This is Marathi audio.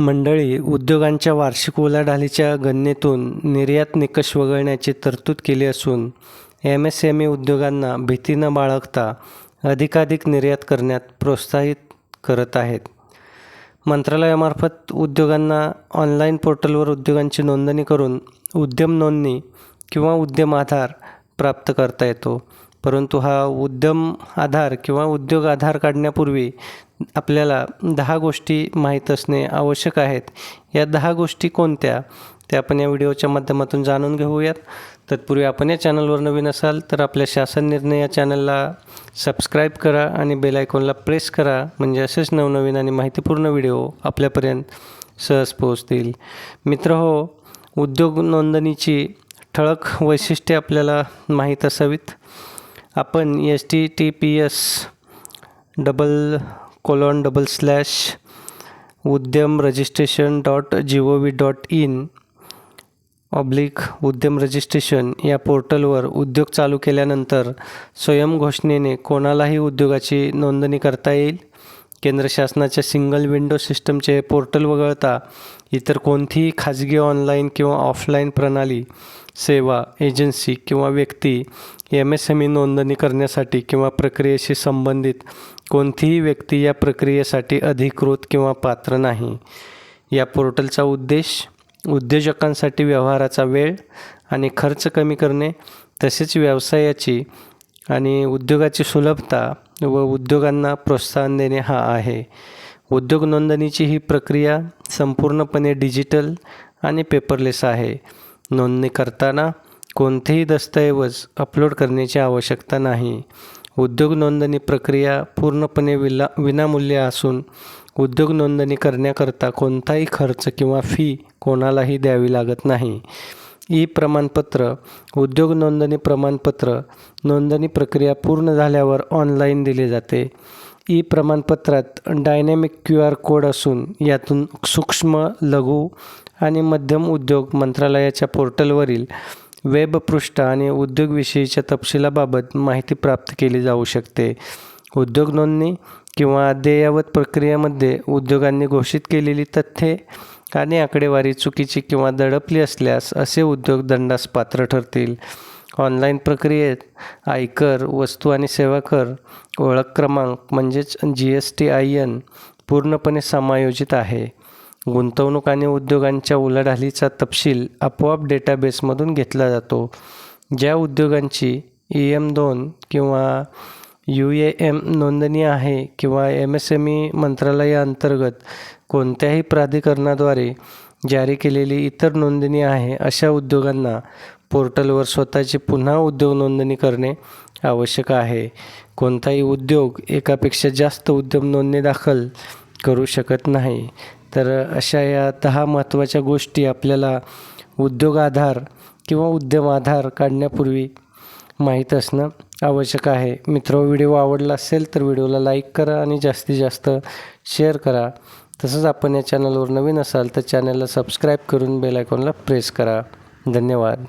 मंडळी उद्योगांच्या वार्षिक उलाढालीच्या गणनेतून निर्यात निकष वगळण्याची तरतूद केली असून एम एस एम ई उद्योगांना भीती न बाळगता अधिकाधिक निर्यात करण्यात प्रोत्साहित करत आहेत. मंत्रालयामार्फत उद्योगांना ऑनलाईन पोर्टलवर उद्योगांची नोंदणी करून उद्यम नोंदणी किंवा उद्यम आधार प्राप्त करता येतो. परंतु हा उद्यम आधार किंवा उद्योग आधार काढण्यापूर्वी आपल्याला दहा गोष्टी माहीत असणे आवश्यक आहेत. या दहा गोष्टी कोणत्या? त्या आपण या व्हिडिओच्या माध्यमातून जाणून घेऊयात. तत्पूर्वी आपण या चॅनलवर नवीन असाल तर आपल्या शासन निर्णय या चॅनलला सबस्क्राईब करा आणि बेल आयकॉनला प्रेस करा. म्हणजे असेच नवनवीन आणि माहितीपूर्ण व्हिडिओ आपल्यापर्यंत सहज पोहोचतील. मित्र हो उद्योग नोंदणीची ठळक वैशिष्ट्ये आपल्याला माहीत असावीत. आपण S T T P S double colon double slash Udyam registration dot G O V dot in oblique Udyam registration या पोर्टलवर उद्योग चालू केल्यानंतर स्वयंघोषणेने कोणालाही उद्योगाची नोंदणी करता येईल? केंद्र शासनाच्या सिंगल विंडो सिस्टमचे पोर्टल वगळता इतर कोणतीही खाजगी ऑनलाईन किंवा ऑफलाईन प्रणाली सेवा एजन्सी किंवा व्यक्ती एम एस एम ई नोंदणी करण्यासाठी किंवा प्रक्रियेशी संबंधित कोणतीही व्यक्ती या प्रक्रियेसाठी अधिकृत किंवा पात्र नाही. या पोर्टलचा उद्देश उद्योजकांसाठी व्यवहाराचा वेळ आणि खर्च कमी करणे तसेच व्यवसायाची आणि उद्योगाची सुलभता व उद्योगांना प्रोत्साहन देणे हा आहे. उद्योग नोंदणीची ही प्रक्रिया संपूर्णपणे डिजिटल आणि पेपरलेस आहे. नोंदणी करताना कोणतेही दस्तऐवज अपलोड करण्याची आवश्यकता नाही. उद्योग नोंदणी प्रक्रिया पूर्णपणे विला विनामूल्य असून उद्योग नोंदणी करण्याकरता कोणताही खर्च किंवा फी कोणालाही द्यावी लागत नाही. ई प्रमाणपत्र उद्योग नोंदणी प्रमाणपत्र नोंदणी प्रक्रिया पूर्ण झाल्यावर ऑनलाईन दिले जाते. ई प्रमाणपत्रात डायनॅमिक क्यू आर कोड असून यातून सूक्ष्म लघु आणि मध्यम उद्योग मंत्रालयाच्या पोर्टलवरील वेब पृष्ठ आणि उद्योगविषयीच्या तपशिलाबाबत माहिती प्राप्त केली जाऊ शकते. उद्योग नोंदणी किंवा अद्ययावत प्रक्रियेमध्ये उद्योगांनी घोषित केलेली तथ्ये आणि आकडेवारी चुकीची किंवा दडपली असल्यास असे उद्योग दंडास पात्र ठरतील. ऑनलाईन प्रक्रियेत आयकर वस्तू आणि सेवा कर ओळख क्रमांक म्हणजेच G S T I N पूर्णपणे समायोजित आहे. गुंतवणूक आणि उद्योगांच्या उलाढालीचा तपशील आपोआप डेटाबेसमधून घेतला जातो. ज्या उद्योगांची ई एम दोन किंवा यू ए एम नोंदणी आहे किंवा एम एस एम ई मंत्रालयाअंतर्गत कोणत्याही प्राधिकरणाद्वारे जारी केलेली इतर नोंदणी आहे अशा उद्योगांना पोर्टलवर स्वतःची पुन्हा उद्योग नोंदणी करणे आवश्यक आहे. कोणताही उद्योग एकापेक्षा जास्त उद्यम नोंदणी दाखल करू शकत नाही. तर अशा या दहा महत्त्वाच्या गोष्टी आपल्याला उद्योग आधार किंवा उद्यम आधार काढण्यापूर्वी माहीत असणं आवश्यक आहे. मित्र व्हिडिओ आवडला असेल तर व्हिडिओला लाईक करा आणि जास्तीत जास्त शेअर करा. तसंच आपण या चॅनलवर नवीन असाल तर चॅनलला सबस्क्राईब करून बेल आयकॉनला प्रेस करा. धन्यवाद.